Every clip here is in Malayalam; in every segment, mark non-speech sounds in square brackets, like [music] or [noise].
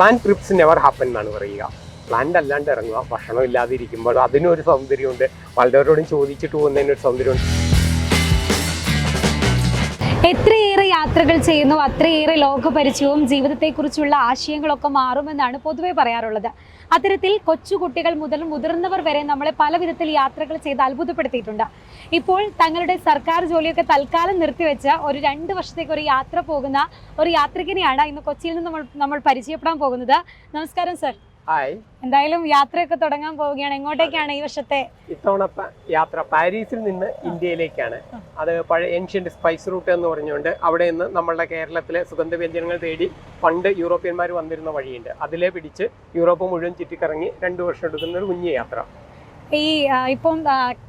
പ്ലാൻ ട്രിപ്സ് നെവർ ഹാപ്പൻ എന്നാണ് പറയുക. പ്ലാൻഡ് അല്ലാണ്ട് ഇറങ്ങുക ഭക്ഷണം ഇല്ലാതെ ഇരിക്കുമ്പോൾ അതിനൊരു സൗന്ദര്യമുണ്ട്. പലരോടും ചോദിച്ചിട്ട് പോകുന്നതിനൊരു സൗന്ദര്യമുണ്ട്. എത്രയേറെ യാത്രകൾ ചെയ്യുന്നു അത്രയേറെ ലോകപരിചയവും ജീവിതത്തെക്കുറിച്ചുള്ള ആശയങ്ങളൊക്കെ മാറുമെന്നാണ് പൊതുവെ പറയാറുള്ളത്. അത്തരത്തിൽ കൊച്ചുകുട്ടികൾ മുതൽ മുതിർന്നവർ വരെ നമ്മളെ പല വിധത്തിൽ യാത്രകൾ ചെയ്ത് അത്ഭുതപ്പെടുത്തിയിട്ടുണ്ട്. ഇപ്പോൾ തങ്ങളുടെ സർക്കാർ ജോലിയൊക്കെ തൽക്കാലം നിർത്തിവെച്ച് ഒരു രണ്ട് വർഷത്തേക്ക് ഒരു യാത്ര പോകുന്ന ഒരു യാത്രികനെയാണ് ഇന്ന് കൊച്ചിയിൽ നിന്ന് നമ്മൾ നമ്മൾ പരിചയപ്പെടാൻ പോകുന്നത്. നമസ്കാരം സർ. ഹായ്. എന്തായാലും യാത്രയൊക്കെ തുടങ്ങാൻ പോവുകയാണ്. എങ്ങോട്ടേക്കാണ് ഈ വർഷത്തെ ഇത്തവണ യാത്ര പാരീസിൽ നിന്ന് ഇന്ത്യയിലേക്കാണ്. അത് പഴയ ഏൻഷ്യന്റ് സ്പൈസ് റൂട്ട് എന്ന് പറഞ്ഞുകൊണ്ട് അവിടെ നിന്ന് നമ്മളുടെ കേരളത്തിലെ സുഗന്ധ വ്യഞ്ജനങ്ങൾ തേടി പണ്ട് യൂറോപ്യന്മാർ വന്നിരുന്ന വഴിയുണ്ട്. അതിലെ പിടിച്ച് യൂറോപ്പ് മുഴുവൻ ചുറ്റിക്കറങ്ങി രണ്ടു വർഷം എടുക്കുന്ന ഒരു കുഞ്ഞു യാത്ര. ഈ ഇപ്പം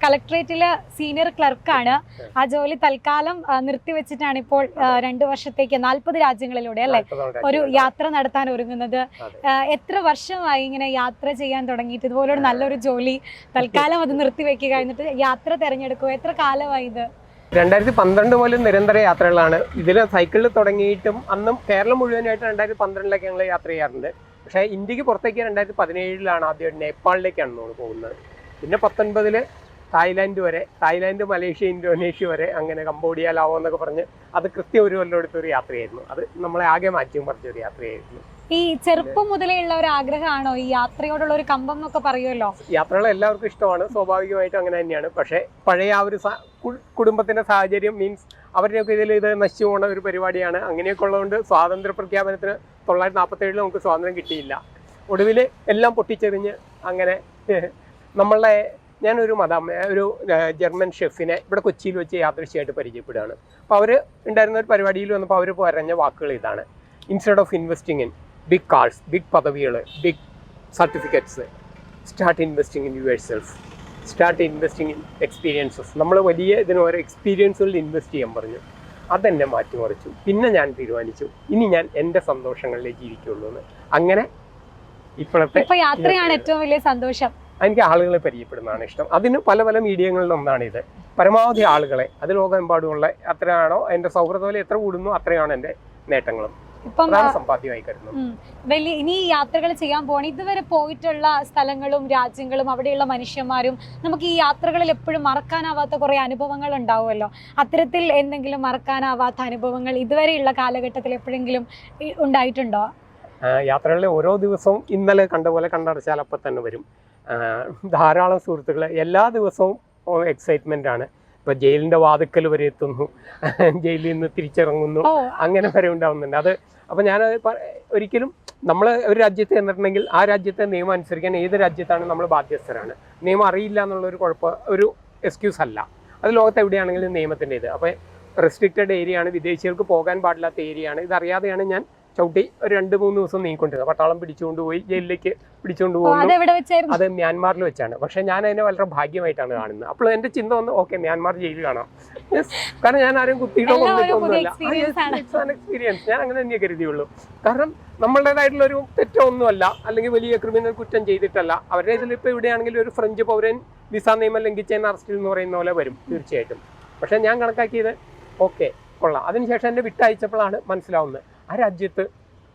കളക്ട്രേറ്റിലെ സീനിയർ ക്ലർക്കാണ് ആ ജോലി തൽക്കാലം നിർത്തിവെച്ചിട്ടാണ് ഇപ്പോൾ രണ്ടു രണ്ട് വർഷത്തേക്ക് നാൽപ്പത് രാജ്യങ്ങളിലൂടെ അല്ലെ? ഒരു യാത്ര നടത്താൻ ഒരുങ്ങുന്നത്. എത്ര വർഷമായി ഇങ്ങനെ യാത്ര ചെയ്യാൻ തുടങ്ങിയിട്ട് ഇതുപോലൊരു നല്ലൊരു ജോലി തൽക്കാലം അത് നിർത്തിവെക്കുക എന്നിട്ട് യാത്ര തിരഞ്ഞെടുക്കുക? എത്ര കാലമായി ഇത്? രണ്ടായിരത്തി പന്ത്രണ്ട് മുതൽ നിരന്തര യാത്രകളാണ്. ഇതിൽ സൈക്കിളിൽ തുടങ്ങിയിട്ടും അന്നും കേരളം മുഴുവനായിട്ട് രണ്ടായിരത്തി പന്ത്രണ്ടിലേക്ക് ഞങ്ങൾ യാത്ര ചെയ്യാറുണ്ട്. പക്ഷേ ഇന്ത്യയ്ക്ക് പുറത്തേക്ക് രണ്ടായിരത്തി പതിനേഴിലാണ് ആദ്യം നേപ്പാളിലേക്കാണ് നമ്മൾ പോകുന്നത്. പിന്നെ പത്തൊൻപതിൽ തായ്ലാൻഡ് വരെ തായ്ലാൻഡ് മലേഷ്യ ഇന്തോനേഷ്യ വരെ അങ്ങനെ കംബോഡിയ ലാവോ എന്നൊക്കെ പറഞ്ഞ് അത് കൃത്യം ഒരു കൊല്ലം എടുത്തൊരു യാത്രയായിരുന്നു. അത് നമ്മളെ ആകെ മാറ്റിയും പറിച്ചൊരു യാത്രയായിരുന്നു. ഈ ചെറുപ്പം മുതലേ ഉള്ള ഒരു ആഗ്രഹമാണോ ഈ യാത്രയോടുള്ള ഒരു കമ്പം എന്നൊക്കെ പറയുമല്ലോ? യാത്രകൾ എല്ലാവർക്കും ഇഷ്ടമാണ് സ്വാഭാവികമായിട്ടും അങ്ങനെ തന്നെയാണ്. പക്ഷേ പഴയ ആ ഒരു കുടുംബത്തിന്റെ സാഹചര്യം മീൻസ് അവരുടെയൊക്കെ ഇതിൽ ഇത് നശിച്ചു പോകുന്ന ഒരു പരിപാടിയാണ്. അങ്ങനെയൊക്കെ ഉള്ളതുകൊണ്ട് സ്വാതന്ത്ര്യ പ്രഖ്യാപനത്തിന് തൊള്ളായിരത്തി നാൽപ്പത്തി ഏഴിൽ നമുക്ക് സ്വാതന്ത്ര്യം കിട്ടിയില്ല. ഒടുവിൽ എല്ലാം പൊട്ടിച്ചെറിഞ്ഞ് അങ്ങനെ നമ്മളെ ഞാനൊരു മദാം ഒരു ജർമ്മൻ ഷെഫിനെ ഇവിടെ കൊച്ചിയിൽ വെച്ച് യാദൃശ്യമായിട്ട് പരിചയപ്പെടുകയാണ്. അപ്പോൾ അവർ ഉണ്ടായിരുന്ന ഒരു പരിപാടിയിൽ വന്നപ്പോൾ അവർ പറഞ്ഞ വാക്കുകൾ ഇതാണ്. Instead of investing in big cars big പദവികൾ big certificates start investing in yourself start investing in experiences നമ്മൾ വലിയ ഇതിന് ഓരോ എക്സ്പീരിയൻസുകളിൽ ഇൻവെസ്റ്റ് ചെയ്യാൻ പറഞ്ഞു. അതെന്നെ മാറ്റിമറിച്ചു. പിന്നെ ഞാൻ തീരുമാനിച്ചു. ഇനി ഞാൻ എന്റെ സന്തോഷങ്ങളിലേ ജീവിക്കുള്ളൂ എന്ന് അങ്ങനെ ഇപ്പോഴത്തെ ഇപ്പൊ യാത്രയാണ് ഏറ്റവും വലിയ സന്തോഷം. എനിക്ക് ആളുകളെ പരിചയപ്പെടുന്നതാണ് ഇഷ്ടം. അതിന് പല പല മീഡിയങ്ങളിൽ ഒന്നാണ് ഇത് പരമാവധി ആളുകളെ അത് ലോകമെമ്പാടുമുള്ള എത്രയാണോ എന്റെ സൗഹൃദ വില എത്ര കൂടുന്നു അത്രയാണ് എന്റെ നേട്ടങ്ങളും. സമ്പാദ്യമായി കരുതുന്നു വലിയ ഇനി യാത്രകൾ ചെയ്യാൻ പോകണം ഇതുവരെ പോയിട്ടുള്ള സ്ഥലങ്ങളും രാജ്യങ്ങളും അവിടെയുള്ള മനുഷ്യന്മാരും നമുക്ക് ഈ യാത്രകളിൽ എപ്പോഴും മറക്കാനാവാത്ത കുറെ അനുഭവങ്ങൾ ഉണ്ടാവുമല്ലോ. അത്തരത്തിൽ എന്തെങ്കിലും മറക്കാനാവാത്ത അനുഭവങ്ങൾ ഇതുവരെയുള്ള കാലഘട്ടത്തിൽ എപ്പോഴെങ്കിലും ഉണ്ടായിട്ടുണ്ടോ? യാത്രകളിലെ ഓരോ ദിവസവും ഇന്നലെ കണ്ട പോലെ കണ്ടടച്ചാൽ അപ്പം തന്നെ വരും. ധാരാളം സുഹൃത്തുക്കൾ എല്ലാ ദിവസവും എക്സൈറ്റ്മെന്റ് ആണ്. ഇപ്പൊ ജയിലിന്റെ വാതുക്കൽ വരെ എത്തുന്നു. ജയിലിൽ നിന്ന് തിരിച്ചിറങ്ങുന്നു. അങ്ങനെ വരെ ഉണ്ടാവുന്നുണ്ട്. അത് അപ്പൊ ഞാൻ ഒരിക്കലും നമ്മൾ ഒരു രാജ്യത്ത് ചെന്നിട്ടുണ്ടെങ്കിൽ ആ രാജ്യത്തെ നിയമം അനുസരിക്കാൻ ഏത് രാജ്യത്താണ് നമ്മൾ ബാധ്യസ്ഥരാണ്. നിയമം അറിയില്ല എന്നുള്ളൊരു കുഴപ്പം ഒരു എക്സ്ക്യൂസ് അല്ല. അത് ലോകത്ത് എവിടെയാണെങ്കിലും നിയമത്തിന്റെ ഇത് അപ്പോൾ റെസ്ട്രിക്റ്റഡ് ഏരിയ ആണ്. വിദേശികൾക്ക് പോകാൻ പാടില്ലാത്ത ഏരിയ ആണ്. ഇതറിയാതെയാണ് ഞാൻ ചവിട്ടി ഒരു രണ്ട് മൂന്ന് ദിവസം നീങ്ങിക്കൊണ്ടിരുന്നത് പട്ടാളം പിടിച്ചുകൊണ്ട് പോയി ജയിലിലേക്ക് പിടിച്ചുകൊണ്ട് പോകുന്നത് പോകുന്നു. അത് മ്യാൻമാറിൽ വെച്ചാണ്. പക്ഷെ ഞാൻ അതിനെ വളരെ ഭാഗ്യമായിട്ടാണ് കാണുന്നത്. അപ്പോൾ എന്റെ ചിന്ത വന്ന് ഓക്കെ മ്യാൻമാർ ജയിൽ കാണാം. കാരണം ഞാൻ ആരും കുത്തിയിട്ടോ. എക്സ്പീരിയൻസ് ഞാൻ അങ്ങനെ തന്നെ കരുതിയുള്ളൂ. കാരണം നമ്മളുടേതായിട്ടുള്ള ഒരു തെറ്റോ ഒന്നുമല്ല അല്ലെങ്കിൽ വലിയ ക്രിമിനൽ കുറ്റം ചെയ്തിട്ടല്ല. അവരുടെ ഇതിൽ ഇപ്പൊ ഇവിടെയാണെങ്കിൽ ഒരു ഫ്രഞ്ച് പൗരൻ വിസ നിയമം ലംഘിച്ചതിന് അറസ്റ്റിൽ എന്ന് പറയുന്ന പോലെ വരും തീർച്ചയായിട്ടും. പക്ഷെ ഞാൻ കണക്കാക്കിയത് ഓക്കെ കൊള്ളാം. അതിനുശേഷം എന്നെ വിട്ടയച്ചപ്പോഴാണ് മനസ്സിലാവുന്നത്. ആ രാജ്യത്ത്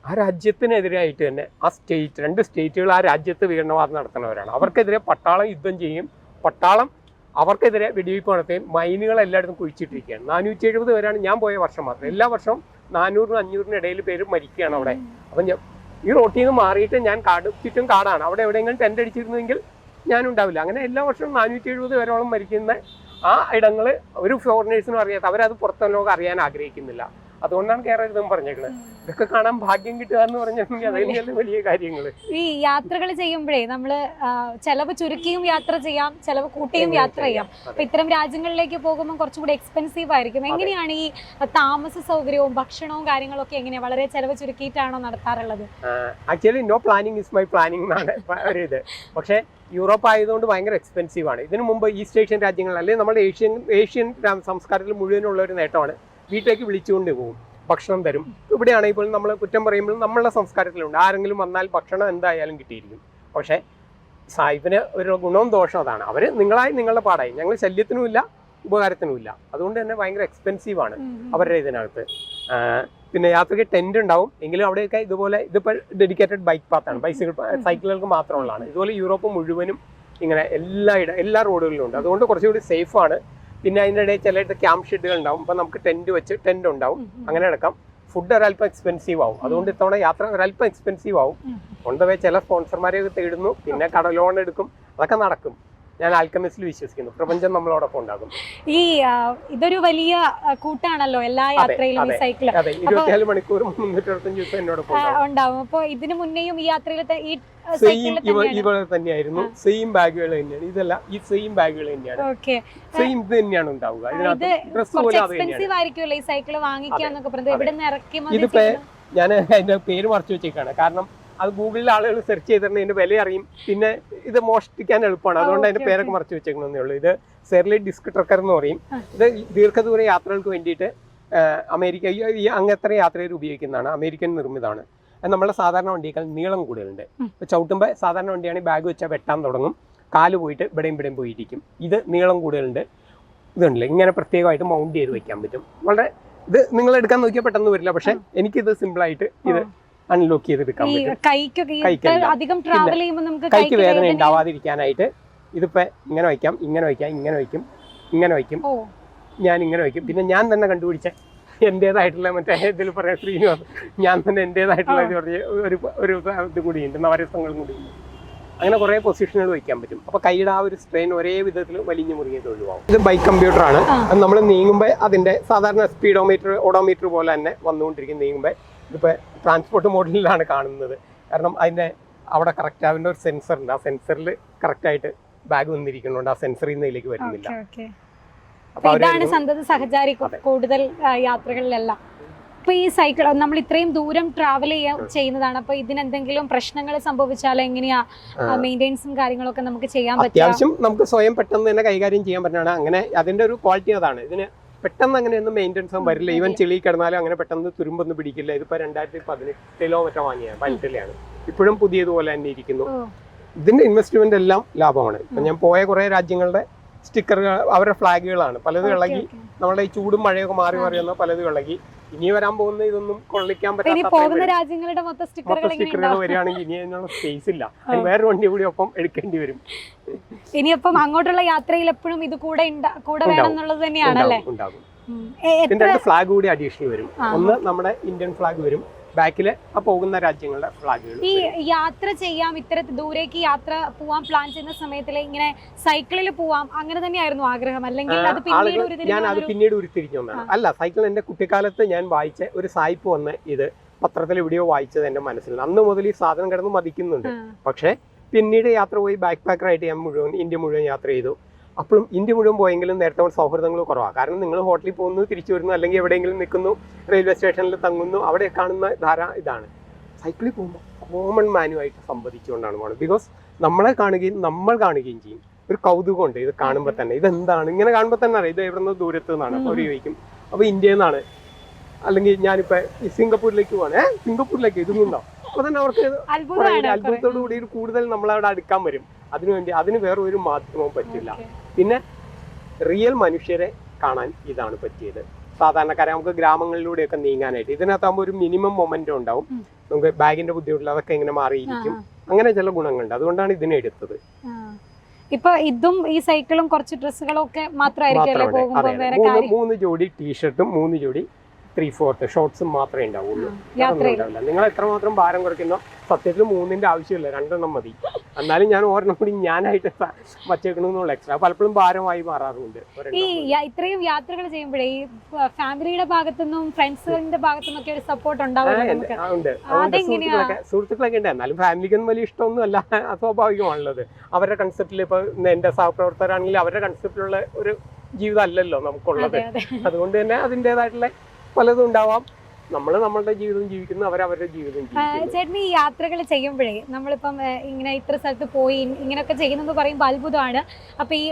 ആ രാജ്യത്തിനെതിരായിട്ട് തന്നെ ആ സ്റ്റേറ്റ് രണ്ട് സ്റ്റേറ്റുകൾ ആ രാജ്യത്ത് വീരണവാദം നടത്തുന്നവരാണ്. അവർക്കെതിരെ പട്ടാളം യുദ്ധം ചെയ്യും. പട്ടാളം അവർക്കെതിരെ വെടിവയ്പ് നടത്തുകയും മൈനുകൾ എല്ലായിടത്തും കുഴിച്ചിട്ടിരിക്കുകയാണ്. നാനൂറ്റി എഴുപത് പേരാണ് ഞാൻ പോയ വർഷം മാത്രം. എല്ലാ വർഷവും നാനൂറിനും അഞ്ഞൂറിനും ഇടയിൽ പേര് മരിക്കുകയാണ് അവിടെ. അപ്പം ഞാൻ ഈ റോട്ടിൽ നിന്ന് മാറിയിട്ട് ഞാൻ കാട് ചുറ്റും കാടാണ്. അവിടെ എവിടെയെങ്കിലും ടെന്റ് അടിച്ചിരുന്നെങ്കിൽ ഞാനുണ്ടാവില്ല. അങ്ങനെ എല്ലാ വർഷവും നാനൂറ്റി എഴുപത് പേരോളം മരിക്കുന്ന ആ ഇടങ്ങൾ ഒരു ഫോറിനേഴ്സിനും അറിയാത്ത അവരത് പുറത്തെ ലോകം അറിയാൻ ആഗ്രഹിക്കുന്നില്ല. അതുകൊണ്ടാണ് കേരളം പറഞ്ഞേക്കുന്നത് ഇതൊക്കെ കാണാൻ ഭാഗ്യം കിട്ടുക എന്ന് പറഞ്ഞിട്ടുണ്ടെങ്കിൽ വലിയ കാര്യങ്ങൾ ഈ യാത്രകൾ ചെയ്യുമ്പോഴേ നമ്മൾ ആ, ചെലവ് ചുരുക്കിയും യാത്ര ചെയ്യാം ചെലവ് കൂട്ടിയും യാത്ര ചെയ്യാം. അപ്പൊ ഇത്തരം രാജ്യങ്ങളിലേക്ക് പോകുമ്പോൾ കുറച്ചും കൂടി എക്സ്പെൻസീവ് ആയിരിക്കും. എങ്ങനെയാണ് ഈ താമസ സൗകര്യവും ഭക്ഷണവും കാര്യങ്ങളൊക്കെ എങ്ങനെയാ? വളരെ ചെലവ് ചുരുക്കിയിട്ടാണോ നടത്താറുള്ളത്? Actually no planning is my planning എന്നാണ് ഒരു ഇത്. പക്ഷേ യൂറോപ്പ് ആയതുകൊണ്ട് ഭയങ്കര എക്സ്പെൻസീവ് ആണ്. ഇതിനു മുമ്പ് ഈസ്റ്റ് ഏഷ്യൻ രാജ്യങ്ങൾ അല്ലെങ്കിൽ നമ്മുടെ ഏഷ്യൻ ഏഷ്യൻ സംസ്കാരത്തിൽ മുഴുവനുള്ള ഒരു നേട്ടമാണ്. വീട്ടിലേക്ക് വിളിച്ചുകൊണ്ട് പോകും. ഭക്ഷണം തരും. ഇവിടെയാണെങ്കിൽ പോലും നമ്മൾ കുറ്റം പറയുമ്പോൾ നമ്മളുടെ സംസ്കാരത്തിലുണ്ട്. ആരെങ്കിലും വന്നാൽ ഭക്ഷണം എന്തായാലും കിട്ടിയിരിക്കും. പക്ഷേ സാഹിബിന് ഒരു ഗുണവും ദോഷവും അതാണ്. അവർ നിങ്ങളായി നിങ്ങളുടെ പാടായി. ഞങ്ങൾ ശല്യത്തിനുമില്ല ഉപകാരത്തിനുമില്ല. അതുകൊണ്ട് തന്നെ ഭയങ്കര എക്സ്പെൻസീവ് ആണ് അവരുടെ ഇതിനകത്ത്. പിന്നെ യാത്രയ്ക്ക് ടെന്റ് ഉണ്ടാവും. എങ്കിലും അവിടെയൊക്കെ ഇതുപോലെ ഇതിപ്പോൾ ഡെഡിക്കേറ്റഡ് ബൈക്ക് പാത്താണ് ബൈസിക്കിൾ സൈക്കിളുകൾക്ക് മാത്രമുള്ളതാണ്. ഇതുപോലെ യൂറോപ്പ് മുഴുവനും ഇങ്ങനെ എല്ലാ ഇട എല്ലാ റോഡുകളിലും ഉണ്ട്. അതുകൊണ്ട് കുറച്ചുകൂടി സേഫാണ് പിന്നെ അതിന്റെ ഇടയിൽ ചിലയിടത്ത് ക്യാമ്പ് ഷെഡുകൾ ഉണ്ടാവും. അപ്പം നമുക്ക് ടെന്റ് വെച്ച് ടെന്റ് ഉണ്ടാവും. അങ്ങനെ അടക്കാം ഫുഡ് ഒരല്പം എക്സ്പെൻസീവ് ആവും. അതുകൊണ്ട് ഇത്തവണ യാത്ര ഒരല്പം എക്സ്പെൻസീവ് ആവും. ഓൺ ദ വേ ചില സ്പോൺസർമാരെ തേടുന്നു. പിന്നെ കട ലോൺ എടുക്കും. അതൊക്കെ നടക്കും. ഞാൻ ആൽക്കമിസ്റ്റിൽ വിശ്വസിക്കുന്നു. പ്രപഞ്ചം നമ്മളോടൊപ്പം ഉണ്ടാകും. ഈ ഇതൊരു വലിയ കൂട്ടാണല്ലോ എല്ലാ യാത്രയിലും സൈക്കിൾ അതെ. ഇരുപത്തിനാല് മണിക്കൂർ മുന്നൂറ്റി അറുപത്തഞ്ച് ദിവസം എന്നോടൊപ്പം ഉണ്ടാവും. അപ്പോൾ അപ്പൊ ഇതിനു മുന്നേയും ഈ യാത്രയിൽ ഈ സെയിം സൈക്കിളിൽ ഇവ തന്നെയാണ്. ഇവ തന്നെയായിരുന്നു. സെയിം ബാഗുകൾ തന്നെയാണ്. ഇതല്ല ഈ സെയിം ബാഗുകൾ തന്നെയാണ്. സെയിം ഇത് തന്നെയാണ് ഉണ്ടാവുക. ഇത് ഇതിനകത്ത് ഡ്രസ് പോലെ അത് തന്നെയാണ്. ഇതിപ്പോ ഞാൻ [laughs] അതിന്റെ പേര് മറച്ചു വെച്ചേക്കാണ്. കാരണം അത് ഗൂഗിളിൽ ആളുകൾ സെർച്ച് ചെയ്തിട്ടുണ്ടെങ്കിൽ ഇതിന്റെ വില അറിയും. പിന്നെ ഇത് മോഷ്ടിക്കാൻ എളുപ്പമാണ്. അതുകൊണ്ട് അതിന്റെ പേരൊക്കെ മറച്ചു വെച്ചേക്കണമെന്നേ ഉള്ളൂ. ഇത് സെർലി ഡിസ്ക് ട്രക്കർ എന്ന് പറയും ഇത് ദീർഘദൂര യാത്രകൾക്ക് വേണ്ടിയിട്ട് അമേരിക്ക ഈ- അങ്ങനത്തെ അങ്ങത്ര യാത്രയിൽ ഉപയോഗിക്കുന്നതാണ്. അമേരിക്കൻ നിർമ്മിതമാണ്. നമ്മളെ സാധാരണ വണ്ടിയേക്കാൾ നീളം കൂടുതലുണ്ട്. ഇപ്പോൾ ചവിട്ടുമ്പോൾ സാധാരണ വണ്ടിയാണെങ്കിൽ ബാഗ് വെച്ചാൽ വെട്ടാൻ തുടങ്ങും. കാൽ പോയിട്ട് ഇവിടെയും ഇവിടെയും പോയിരിക്കും. ഇത് നീളം കൂടുതലുണ്ട്. ഇതുണ്ടല്ലോ. ഇങ്ങനെ പ്രത്യേകമായിട്ട് മൗണ്ട് ചെയ്ത് വെക്കാൻ പറ്റും. വളരെ ഇത് നിങ്ങൾ എടുക്കാൻ നോക്കിയാൽ പെട്ടെന്ന് വരില്ല. പക്ഷെ എനിക്കിത് സിമ്പിളായിട്ട് ഇത് അൺലോക്ക് ചെയ്ത് എടുക്കാൻ ഈ പറ്റും. കൈക്ക് വേദന ഉണ്ടാവാതിരിക്കാനായിട്ട് ഇതിപ്പോ ഇങ്ങനെ വയ്ക്കാം ഇങ്ങനെ വയ്ക്കാം ഇങ്ങനെ വയ്ക്കും ഇങ്ങനെ വയ്ക്കും ഞാൻ ഇങ്ങനെ വയ്ക്കും. പിന്നെ ഞാൻ തന്നെ കണ്ടുപിടിച്ച എന്റെതായിട്ടുള്ള മറ്റേ ഇതിൽ പറയാം ശ്രീനിവാസ് ഞാൻ തന്നെ എന്റെതായിട്ടുള്ള ഒരു ഒരു ഇത് കൂടിയുണ്ട് നവരസങ്ങളും കൂടിയുണ്ട് അങ്ങനെ കുറേ പൊസിഷനുകൾ വയ്ക്കാൻ പറ്റും. അപ്പോൾ കൈയുടെ ആ ഒരു സ്ട്രെയിൻ ഒരേ വിധത്തിൽ വലിഞ്ഞു മുറിയത് ഒഴിവാകും ഇത് ബൈക്ക് കമ്പ്യൂട്ടർ ആണ്. അത് നമ്മൾ നീങ്ങുമ്പോൾ അതിന്റെ സാധാരണ സ്പീഡോമീറ്റർ ഓഡോമീറ്റർ പോലെ തന്നെ വന്നുകൊണ്ടിരിക്കും നീങ്ങുമ്പോൾ ഇതിപ്പോൾ ട്രാൻസ്പോർട്ട് മോഡലിലാണ് കാണുന്നത്. കാരണം അതിന്റെ അവിടെ കറക്റ്റ് അതിന്റെ ഒരു സെൻസർ ഉണ്ട്. ആ സെൻസറിൽ കറക്റ്റായിട്ട് ബാഗ് വന്നിരിക്കുന്നുണ്ട്. ആ സെൻസറിൽ നിന്ന് ഇതിലേക്ക് വരുന്നില്ല. ഇതാണ് സന്തത സഹചാരി. കൂടുതൽ യാത്രകളിലെല്ലാം. അപ്പൊ ഈ സൈക്കിൾ നമ്മൾ ഇത്രയും ദൂരം ട്രാവൽ ചെയ്യാൻ ചെയ്യുന്നതാണ്. അപ്പൊ ഇതിനെന്തെങ്കിലും പ്രശ്നങ്ങൾ സംഭവിച്ചാൽ എങ്ങനെയാ മെയിന്റെനൻസും കാര്യങ്ങളൊക്കെ നമുക്ക് ചെയ്യാൻ പറ്റും അത്യാവശ്യം നമുക്ക് സ്വയം പെട്ടെന്ന് തന്നെ കൈകാര്യം ചെയ്യാൻ പറ്റുന്നതാണ് അങ്ങനെ അതിന്റെ ഒരു ക്വാളിറ്റി അതാണ്. ഇതിന് പെട്ടെന്ന് അങ്ങനെയൊന്നും ഒന്നും വരില്ല. ഈവൻ ചെളി കിടന്നാലും അങ്ങനെ പെട്ടെന്ന് തുരുമ്പൊന്നും പിടിക്കില്ല. ഇതിപ്പോ രണ്ടായിരത്തി പതിനെട്ടിലോ മറ്റോ വാങ്ങിയ പതിനെട്ടിലാണ് ഇപ്പോഴും പുതിയതുപോലെ തന്നെ ഇരിക്കുന്നു. ഇതിന്റെ ഇൻവെസ്റ്റ്മെന്റ് എല്ലാം ലാഭമാണ്. ഇപ്പൊ ഞാൻ പോയ കുറേ രാജ്യങ്ങളുടെ സ്റ്റിക്കറുകൾ അവരുടെ ഫ്ലാഗുകളാണ്. പലതും ഇളകി നമ്മുടെ ഈ ചൂടും മഴയൊക്കെ മാറി മാറി വന്ന പലതും ഇളകി. ഇനി വരാൻ പോകുന്ന ഇതൊന്നും കൊള്ളിക്കാൻ പറ്റാത്ത രാജ്യങ്ങളുടെ മൊത്തം സ്റ്റിക്കറുകൾ വരികയാണെങ്കിൽ ഇനി അതിനുള്ള സ്പേസ് ഇല്ല. വേറെ വണ്ടി കൂടി ഒപ്പം എടുക്കേണ്ടി വരും. ഇനിയിപ്പം അങ്ങോട്ടുള്ള യാത്രയിൽ എപ്പോഴും ഇത് കൂടെ കൂടെ വേണം തന്നെയാണ് എന്നുള്ളത് തന്നെയാണല്ലേ? ഉണ്ടാകും രണ്ട് ഫ്ലാഗ് കൂടി അഡീഷണൽ വരും. ഒന്ന് നമ്മുടെ ഇന്ത്യൻ ഫ്ലാഗ് വരും. ബാക്കിൽ ആ പോകുന്ന രാജ്യങ്ങളുടെ ഫ്ലാഗുകൾ. ഈ യാത്ര ചെയ്യാം ഇത്ര ദൂരേക്ക് യാത്ര പോവാൻ പ്ലാൻ ചെയ്യുന്ന സമയത്തിൽ ഇങ്ങനെ സൈക്കിളിൽ പോവാം അങ്ങനെ തന്നെയായിരുന്നു ആഗ്രഹം. അല്ലെങ്കിൽ അത് പിന്നീട് ഞാൻ അത് പിന്നീട് ഉരുത്തിരിഞ്ഞു ഒന്നാണ് അല്ല സൈക്കിൾ എന്റെ കുട്ടിക്കാലത്ത് ഞാൻ വായിച്ച ഒരു സായിപ്പ് വന്ന് ഇത് പത്രത്തിൽ എവിടെയോ വായിച്ചത് എന്റെ മനസ്സിൽ അന്ന് മുതൽ ഈ സാധനം കിടന്ന് മതിക്കുന്നുണ്ട്. പക്ഷേ പിന്നീട് യാത്ര പോയി ബാക്ക് പാക്കറായിട്ട് ഞാൻ മുഴുവൻ ഇന്ത്യ മുഴുവൻ യാത്ര ചെയ്തു. അപ്പോഴും ഇന്ത്യ മുഴുവൻ പോയെങ്കിലും നേരത്തെ സൗഹൃദങ്ങൾ കുറവാണ് കാരണം നിങ്ങൾ ഹോട്ടലിൽ പോകുന്നു തിരിച്ചു വരുന്നു അല്ലെങ്കിൽ എവിടെയെങ്കിലും നിൽക്കുന്നു റെയിൽവേ സ്റ്റേഷനിൽ തങ്ങുന്നു അവിടെ കാണുന്ന ധാര ഇതാണ്. സൈക്കിളിൽ പോകുമ്പോൾ കോമൺ മാനുമായിട്ട് സംവദിച്ചുകൊണ്ടാണ് പോകുന്നത് ബിക്കോസ് നമ്മളെ കാണുകയും നമ്മൾ കാണുകയും ചെയ്യും. ഒരു കൗതുകമുണ്ട് ഇത് കാണുമ്പോൾ തന്നെ. ഇതെന്താണ്? ഇങ്ങനെ കാണുമ്പോൾ തന്നെ അറിയാം. ഇത് എവിടെ നിന്ന് ദൂരത്ത് നിന്നാണ്. അവർ ചോദിക്കും അപ്പോൾ ഇന്ത്യയിൽ നിന്നാണ്? അല്ലെങ്കിൽ ഞാനിപ്പോൾ സിംഗപ്പൂരിലേക്ക് പോകണേ സിംഗപ്പൂരിലേക്ക്? ഉണ്ടാവും അപ്പോൾ തന്നെ അവർക്ക് അത്ഭുതത്തോടു കൂടി കൂടുതൽ നമ്മളവിടെ അടുക്കാൻ വരും. അതിനുവേണ്ടി അതിന് വേറെ ഒരു മാധ്യമവും പറ്റില്ല. പിന്നെ റിയൽ മനുഷ്യരെ കാണാൻ ഇതാണ് പറ്റിയത്. സാധാരണക്കാരെ നമുക്ക് ഗ്രാമങ്ങളിലൂടെയൊക്കെ നീങ്ങാനായിട്ട്. ഇതിനകത്താകുമ്പോൾ ഒരു മിനിമം മൊമെന്റോ ഉണ്ടാവും. നമുക്ക് ബാഗിന്റെ ബുദ്ധിമുട്ടില്ല അതൊക്കെ ഇങ്ങനെ മാറിയിരിക്കും. അങ്ങനെ ചില ഗുണങ്ങളുണ്ട്. അതുകൊണ്ടാണ് ഇതിനെ എടുത്തത്. ഇപ്പൊ ഇതും ഈ സൈക്കിളും കുറച്ച് ഡ്രസ്സുകളും ഒക്കെ മാത്രമായിരിക്കും മൂന്ന് ജോഡി ടീഷർട്ടും മൂന്ന് ജോഡി ത്രീ ഫോർത്ത് ഷോർട്സും മാത്രമേ ഉണ്ടാവുള്ളൂ. ഉണ്ടാവില്ല. നിങ്ങൾ എത്രമാത്രം ഭാരം കുറയ്ക്കുന്നോ സത്യത്തിൽ മൂന്നിന്റെ ആവശ്യമില്ല രണ്ടെണ്ണം മതി. എന്നാലും ഞാൻ ഒരെണ്ണം കൂടി ഞാനായിട്ട് വച്ചേക്കണമെന്നുള്ള എക്സ്ട്രാ പലപ്പോഴും ഭാരമായി മാറാറുണ്ട് ഈ ഇത്രയും യാത്രകൾ ചെയ്യുമ്പോഴേ ഈ ഫാമിലിയുടെ ഭാഗത്തുനിന്നും ഫ്രണ്ട്സുകളുടെ ഭാഗത്തുനിന്നൊക്കെ ഒരു സപ്പോർട്ട് ഉണ്ട്. സുഹൃത്തുക്കളൊക്കെ ഉണ്ട്. എന്നാലും ഫാമിലിക്കൊന്നും വലിയ ഇഷ്ടമൊന്നും അല്ല അസ്വാഭാവികമാണുള്ളത് അവരുടെ കൺസെപ്റ്റിൽ ഇപ്പൊ എന്റെ സഹപ്രവർത്തകരാണെങ്കിൽ അവരുടെ കൺസെപ്റ്റിലുള്ള ഒരു ജീവിതം അല്ലല്ലോ നമുക്കുള്ളത്. അതെ അതെ. അതുകൊണ്ട് തന്നെ അതിന്റെതായിട്ടുള്ള പലതും ഉണ്ടാവാം. നമ്മൾ നമ്മളുടെ ജീവിതം ജീവിക്കുന്നു അവർ അവരുടെ ജീവിതം ചേട്ടൻ ഈ യാത്രകൾ ചെയ്യുമ്പോഴേ നമ്മളിപ്പം ഇങ്ങനെ ഇത്ര സ്ഥലത്ത് പോയി ഇങ്ങനെയൊക്കെ ചെയ്യുന്നെന്ന് പറയുമ്പോൾ അത്ഭുതമാണ്. അപ്പൊ ഈ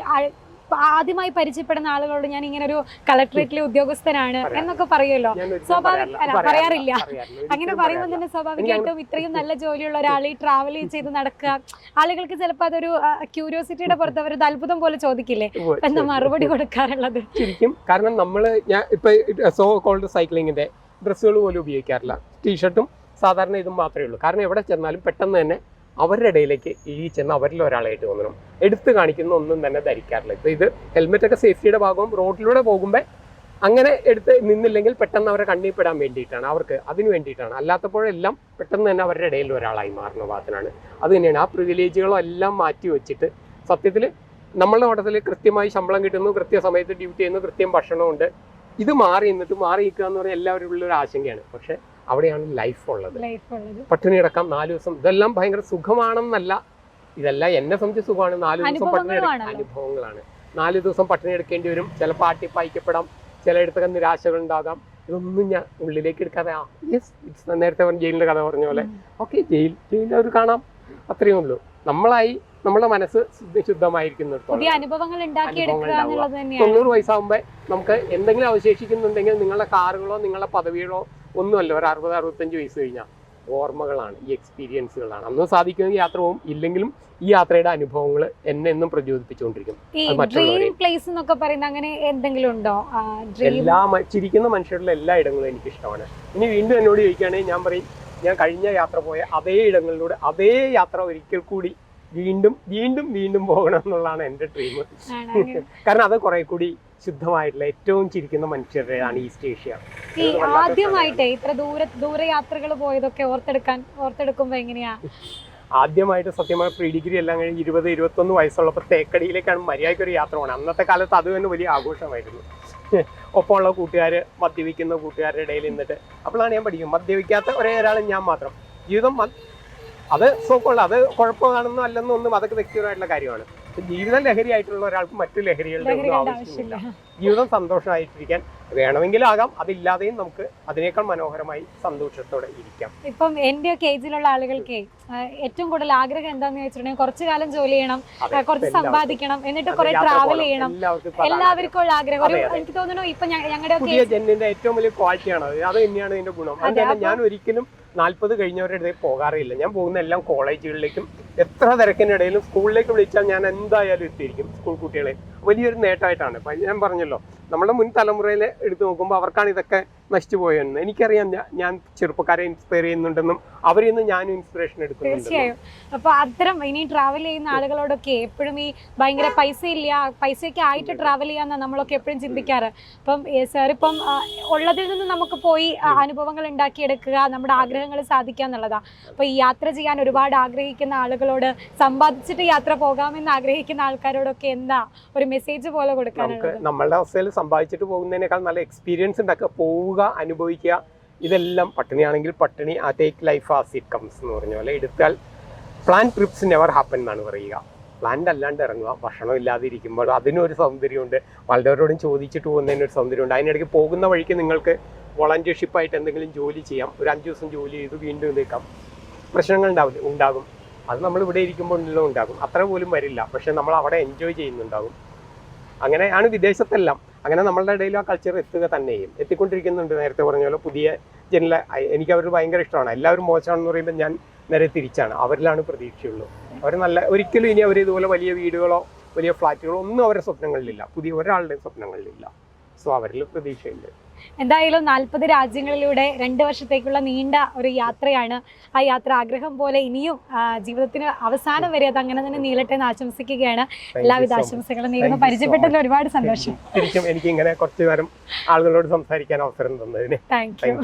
ആദ്യമായി പരിചയപ്പെടുന്ന ആളുകളോട് ഞാൻ ഇങ്ങനെ ഒരു കളക്ടറേറ്റിലെ ഉദ്യോഗസ്ഥനാണ് എന്നൊക്കെ പറയുമല്ലോ. സ്വാഭാവിക- പറയാറില്ല. അല്ല. അങ്ങനെ പറയുമ്പോൾ തന്നെ സ്വാഭാവികമായിട്ടും ഇത്രയും നല്ല ജോലിയുള്ള ഒരാൾ ഈ ട്രാവൽ ചെയ്ത് നടക്കുക. ആളുകൾക്ക് ചിലപ്പോൾ അതൊരു ക്യൂരിയോസിറ്റിയുടെ പുറത്ത് അവർ അത്ഭുതം പോലെ ചോദിക്കില്ലേ? എന്താ മറുപടി കൊടുക്കാറുള്ളത്? ശരിക്കും കാരണം നമ്മൾ ഞാൻ ഇപ്പൊ സോ കോൾഡ് സൈക്ലിങ്ങിന്റെ ഡ്രസ്സുകൾ പോലും ഉപയോഗിക്കാറില്ല. ടീഷർട്ടും സാധാരണ ഇതും മാത്രമേ ഉള്ളൂ. കാരണം എവിടെ ചെന്നാലും പെട്ടെന്ന് തന്നെ അവരുടെ ഇടയിലേക്ക് ഈ ചെന്ന് അവരിൽ ഒരാളായിട്ട് തോന്നണം എടുത്തു കാണിക്കുന്ന ഒന്നും തന്നെ ധരിക്കാറില്ല. ഇപ്പോൾ ഇത് ഹെൽമെറ്റ് ഒക്കെ സേഫ്റ്റിയുടെ ഭാഗവും റോഡിലൂടെ പോകുമ്പോൾ അങ്ങനെ എടുത്ത് നിന്നില്ലെങ്കിൽ പെട്ടെന്ന് അവരെ കണ്ണിൽ പെടാൻ വേണ്ടിയിട്ടാണ്. അവർക്ക് അതിന് വേണ്ടിയിട്ടാണ്. അല്ലാത്തപ്പോഴെല്ലാം പെട്ടെന്ന് തന്നെ അവരുടെ ഇടയിൽ ഒരാളായി മാറുന്ന ഭാഗത്തിനാണ് അത് തന്നെയാണ്. ആ പ്രിവിലേജുകളോ എല്ലാം മാറ്റി വെച്ചിട്ട് സത്യത്തിൽ നമ്മളുടെ ഓട്ടത്തിൽ കൃത്യമായി ശമ്പളം കിട്ടുന്നു കൃത്യസമയത്ത് ഡ്യൂട്ടി ചെയ്യുന്നു കൃത്യം ഭക്ഷണമുണ്ട് ഇത് മാറി നിന്നിട്ട് മാറി നിൽക്കുക എന്ന് പറഞ്ഞാൽ എല്ലാവരും ഉള്ളൊരു ആശങ്കയാണ്. പക്ഷെ അവിടെയാണ് ലൈഫ് ഉള്ളത് പട്ടിണി കിടക്കാം നാല് ദിവസം. ഇതെല്ലാം ഭയങ്കര സുഖമാണെന്നല്ല ഇതെല്ലാം എന്നെ സംബന്ധിച്ച് സുഖമാണ്. നാല് ദിവസം പട്ടിണി അനുഭവങ്ങളാണ്. നാല് ദിവസം പട്ടിണി എടുക്കേണ്ടി വരും. ചിലപ്പോൾ ആട്ടിപ്പായിക്കപ്പെടാം ചിലയിടത്തൊക്കെ നിരാശകൾ ഉണ്ടാകാം. ഇതൊന്നും ഞാൻ ഉള്ളിലേക്ക് എടുക്കാതെ ആ യെസ് നേരത്തെ പറഞ്ഞ ജയിലിന്റെ കഥ പറഞ്ഞ പോലെ. ഓക്കെ ജയിൽ ജയിലിൽ അവർ കാണാം. അത്രയേ ഉള്ളൂ. നമ്മളായി നമ്മുടെ മനസ്സ് ശുദ്ധമായിരിക്കുന്നു ശുദ്ധമായിരിക്കുന്നിടത്തോളം. തൊണ്ണൂറ് വയസ്സാകുമ്പോൾ നമുക്ക് എന്തെങ്കിലും അവശേഷിക്കുന്നുണ്ടെങ്കിൽ നിങ്ങളുടെ കാറുകളോ നിങ്ങളുടെ പദവികളോ ഒന്നുമല്ല ഒരു അറുപത് അറുപത്തഞ്ച് വയസ്സ് കഴിഞ്ഞാൽ ഓർമ്മകളാണ് ഈ എക്സ്പീരിയൻസുകളാണ് അന്ന് സാധിക്കുമെങ്കിൽ യാത്ര പോകും ഇല്ലെങ്കിലും ഈ യാത്രയുടെ അനുഭവങ്ങൾ എന്നെ എന്നും പ്രചോദിപ്പിച്ചുകൊണ്ടിരിക്കും. പ്ലേസ് എന്നൊക്കെ പറയുന്ന അങ്ങനെ എന്തെങ്കിലും ഉണ്ടോ? എല്ലാ ചിരിക്കുന്ന മനുഷ്യരുടെ എല്ലാ ഇടങ്ങളും എനിക്ക് ഇഷ്ടമാണ് ഇനി വീണ്ടും എന്നോട് ചോദിക്കുകയാണെങ്കിൽ ഞാൻ പറയും ഞാൻ കഴിഞ്ഞ യാത്ര പോയ അതേ ഇടങ്ങളിലൂടെ അതേ യാത്ര ഒരിക്കൽ കൂടി വീണ്ടും വീണ്ടും വീണ്ടും പോകണം എന്നുള്ളതാണ് എന്റെ ഡ്രീം കാരണം അത് കുറെ കൂടി ശുദ്ധമായിട്ടുള്ള ഏറ്റവും ചിരിക്കുന്ന മനുഷ്യരുടേതാണ് ഈസ്റ്റ് ഏഷ്യ. ഈ ആദ്യമായിട്ടേ ഇത്ര ദൂര ദൂരയാത്രകൾ പോയതൊക്കെ ഓർത്തെടുക്കാൻ ഓർത്തെടുക്കുമ്പോ എങ്ങനെയാ? ആദ്യമായിട്ട് സത്യമായ പ്രീ ഡിഗ്രി എല്ലാം കഴിഞ്ഞ് ഇരുപത് ഇരുപത്തൊന്ന് വയസ്സുള്ളപ്പോൾ തേക്കടിയിലേക്കാണ് മര്യാദയ്ക്ക് ഒരു യാത്ര പോകണം അന്നത്തെ കാലത്ത് അത് തന്നെ വലിയ ആഘോഷമായിരുന്നു. ഒപ്പമുള്ള കൂട്ടുകാർ മദ്യപിക്കുന്ന കൂട്ടുകാരുടെ ഇടയിൽ നിന്നിട്ട് അപ്പോഴാണ് ഞാൻ പഠിക്കും മദ്യപിക്കാത്ത ഒരേ ഒരാളും ഞാൻ മാത്രം. ജീവിതം അത് സോക്കുള്ള അത് കുഴപ്പമാണെന്നോ അല്ലെന്നോ ഒന്നും അതൊക്കെ വ്യക്തിപരമായിട്ടുള്ള കാര്യമാണ്. ജീവിതം ലഹരിയായിട്ടുള്ള ഒരാൾക്ക് മറ്റു ലഹരികളുടെ ഒന്നും ആവശ്യമില്ല. ജീവിതം സന്തോഷമായിട്ടിരിക്കാൻ വേണമെങ്കിൽ ആകാം അതില്ലാതെയും നമുക്ക് അതിനേക്കാൾ മനോഹരമായി സന്തോഷത്തോടെ ഇരിക്കാം. ഇപ്പം എന്റെ ഒക്കെ ഏജിലുള്ള ആളുകൾക്ക് ഏറ്റവും കൂടുതൽ ആഗ്രഹം എന്താന്ന് വെച്ചിട്ടുണ്ടെങ്കിൽ കുറച്ചു കാലം ജോലി ചെയ്യണം കുറച്ച്. സമ്പാദിക്കണം എന്നിട്ട് കുറെ ട്രാവൽ ചെയ്യണം. എല്ലാവർക്കും ഉള്ള ആഗ്രഹം. ഒരു. എനിക്ക് തോന്നുന്നു ഇപ്പൊ ഞങ്ങളുടെ ഒക്കെ പുതിയ ജെന്നിന്റെ ഏറ്റവും വലിയ ക്വാളിറ്റിയാണ് അത് തന്നെയാണ് ഇതിന്റെ ഗുണം. ഞാൻ ഒരിക്കലും നാല്പത് കഴിഞ്ഞവരുടെ ഇടയിൽ പോകാറില്ല. ഞാൻ പോകുന്ന എല്ലാം കോളേജുകളിലേക്കും എത്ര തിരക്കിനിടയിലും സ്കൂളിലേക്ക് വിളിച്ചാൽ ഞാൻ എന്തായാലും എത്തിയിരിക്കും സ്കൂൾ കുട്ടികളെ. വലിയൊരു നേട്ടമായിട്ടാണ്. ഞാൻ പറഞ്ഞല്ലോ നമ്മുടെ മുൻ തലമുറയിലെ എടുത്തു നോക്കുമ്പോൾ അവർക്കാണ് ഇതൊക്കെ നശിച്ചു പോയെന്ന്. എനിക്കറിയാം ഞാൻ- ചെറുപ്പക്കാരെ ഇൻസ്പയർ ചെയ്യുന്നുണ്ടെന്നും അവരിൽ നിന്ന് ഞാനും ഇൻസ്പിറേഷൻ എടുക്കുന്നുണ്ടെന്നും. തീർച്ചയായും. അപ്പൊ അത്തരം ഇനി ട്രാവൽ ചെയ്യുന്ന ആളുകളോടൊക്കെ എപ്പോഴും ഈ ഭയങ്കര പൈസ ഇല്ല പൈസയൊക്കെ ആയിട്ട് ട്രാവൽ ചെയ്യാന്ന നമ്മളൊക്കെ എപ്പോഴും ചിന്തിക്കാറ്. അപ്പം സാർ ഇപ്പം ഉള്ളതിൽ നിന്ന് നമുക്ക് പോയി അനുഭവങ്ങൾ ഉണ്ടാക്കിയെടുക്കുക നമ്മുടെ ആഗ്രഹങ്ങൾ സാധിക്കുക എന്നുള്ളതാ. അപ്പൊ ഈ യാത്ര ചെയ്യാൻ ഒരുപാട് ആഗ്രഹിക്കുന്ന ആളുകളോട് സമ്പാദിച്ചിട്ട് യാത്ര പോകാമെന്ന് ആഗ്രഹിക്കുന്ന ആൾക്കാരോടൊക്കെ എന്താ ഒരു മെസ്സേജ് പോലെ കൊടുക്കാൻ കൊടുക്കാനുള്ളത് നമ്മളുടെ അവസ്ഥയിൽ സമ്പാദിച്ചിട്ട് പോകുന്നതിനേക്കാൾ നല്ല എക്സ്പീരിയൻസ് ഉണ്ടാക്കുക പോവുക അനുഭവിക്കുക. ഇതെല്ലാം പട്ടിണിയാണെങ്കിൽ പട്ടിണി ആ take life as it comes എന്ന് പറഞ്ഞ. പോലെ എടുത്താൽ പ്ലാൻ ട്രിപ്സ് നെവർ ഹാപ്പൻ എന്നാണ് പറയുക. പ്ലാൻഡ് അല്ലാണ്ട് ഇറങ്ങുക. ഭക്ഷണം ഇല്ലാതെ ഇരിക്കുമ്പോൾ അതിനൊരു സൗന്ദര്യമുണ്ട്. വളരെവരോടും ചോദിച്ചിട്ട് പോകുന്നതിനൊരു സൗന്ദര്യമുണ്ട്. അതിനിടയ്ക്ക് പോകുന്ന വഴിക്ക് നിങ്ങൾക്ക് വോളണ്ടിയർഷിപ്പായിട്ട് എന്തെങ്കിലും ജോലി ചെയ്യാം. ഒരു അഞ്ച് ദിവസം ജോലി ചെയ്ത് വീണ്ടും നിൽക്കാം പ്രശ്നങ്ങൾ ഉണ്ടാവില്ല ഉണ്ടാകും. അത് നമ്മൾ ഇവിടെ ഇരിക്കുമ്പോൾ ഉണ്ടാകും. അത്ര പോലും വരില്ല. പക്ഷെ നമ്മൾ അവിടെ എൻജോയ് ചെയ്യുന്നുണ്ടാകും. അങ്ങനെയാണ് വിദേശത്തെല്ലാം. അങ്ങനെ നമ്മളുടെ ഇടയിൽ ആ കൾച്ചർ എത്തുക തന്നെയും. എത്തിക്കൊണ്ടിരിക്കുന്നുണ്ട് നേരത്തെ പറഞ്ഞ പോലെ പുതിയ ജനല എനിക്ക് അവർ ഭയങ്കര ഇഷ്ടമാണ്. എല്ലാവരും മോശമാണെന്ന് പറയുമ്പോൾ ഞാൻ നേരെ തിരിച്ചാണ്. അവരിലാണ് പ്രതീക്ഷയുള്ളൂ. അവർ നല്ല ഒരിക്കലും ഇനി അവർ ഇതുപോലെ വലിയ വീടുകളോ വലിയ ഫ്ലാറ്റുകളോ ഒന്നും അവരുടെ സ്വപ്നങ്ങളിലില്ല. പുതിയ ഒരാളുടെയും സ്വപ്നങ്ങളിലില്ല. സോ അവരിൽ പ്രതീക്ഷയുണ്ട് എന്തായാലും നാൽപ്പത് രാജ്യങ്ങളിലൂടെ രണ്ട് വർഷത്തേക്കുള്ള നീണ്ട ഒരു യാത്രയാണ് ആ യാത്ര. ആഗ്രഹം പോലെ ഇനിയും ജീവിതത്തിന് അവസാനം വരെ അത് അങ്ങനെ തന്നെ നീളട്ടെ എന്ന് ആശംസിക്കുകയാണ്. എല്ലാവിധ ആശംസകളും നേരുന്നു. so പരിചയപ്പെട്ടതിൽ ഒരുപാട് സന്തോഷം. എനിക്ക് ഇങ്ങനെ കുറച്ചു നേരം ആളുകളോട് സംസാരിക്കാൻ അവസരം തന്നതിന്. Thank you